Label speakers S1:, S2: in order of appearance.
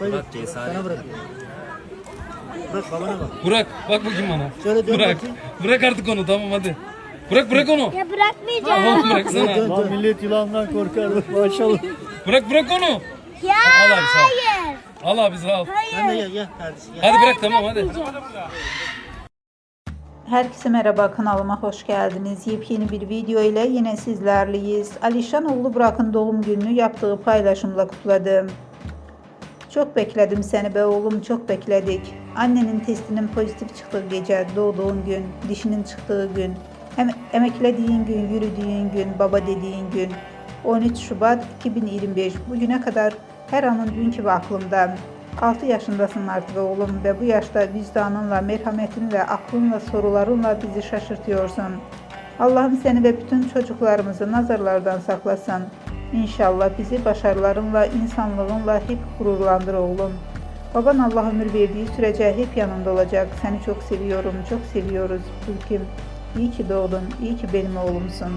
S1: Bırak cesaret.
S2: Bırak babana bak.
S3: Bak bakayım bana.
S2: Şöyle dön
S3: Bırak.
S2: bakayım.
S3: Bırak artık onu tamam hadi. Bırak bırak onu.
S4: Ya bırakmayacağım.
S3: Tamam bıraksana.
S5: Lan millet yılandan korkar maşallah.
S3: Bırak bırak onu.
S4: Ya
S3: Al abi sağ ol.
S4: hayır.
S3: Al abi sağ ol.
S2: Sen de gel gel kardeşim gel.
S3: Hadi bırak tamam hadi.
S6: Herkese merhaba kanalıma hoş geldiniz. Yepyeni bir video ile yine sizlerleyiz. Alişan oğlu Burak'ın doğum gününü yaptığı paylaşımla kutladım. Çok bekledim seni be oğlum çok bekledik. Annenin testinin pozitif çıktığı gece, doğduğun gün, dişinin çıktığı gün, hem emeklediğin gün, yürüdüğün gün, baba dediğin gün. 13 Şubat 2025 bugüne kadar her anın gün gibi aklımda. 6 yaşındasın artık oğlum ve bu yaşta vicdanınla, merhametinle, aklınla, sorularınla bizi şaşırtıyorsun. Allah'ım seni ve bütün çocuklarımızı nazarlardan saklasın. İnşallah bizi başarılarınla, insanlığınla hep gururlandır oğlum. Baban Allah ömür verdiği sürece hep yanında olacak. Seni çok seviyorum, çok seviyoruz Ülküm. İyi ki doğdun, iyi ki benim oğlumsun.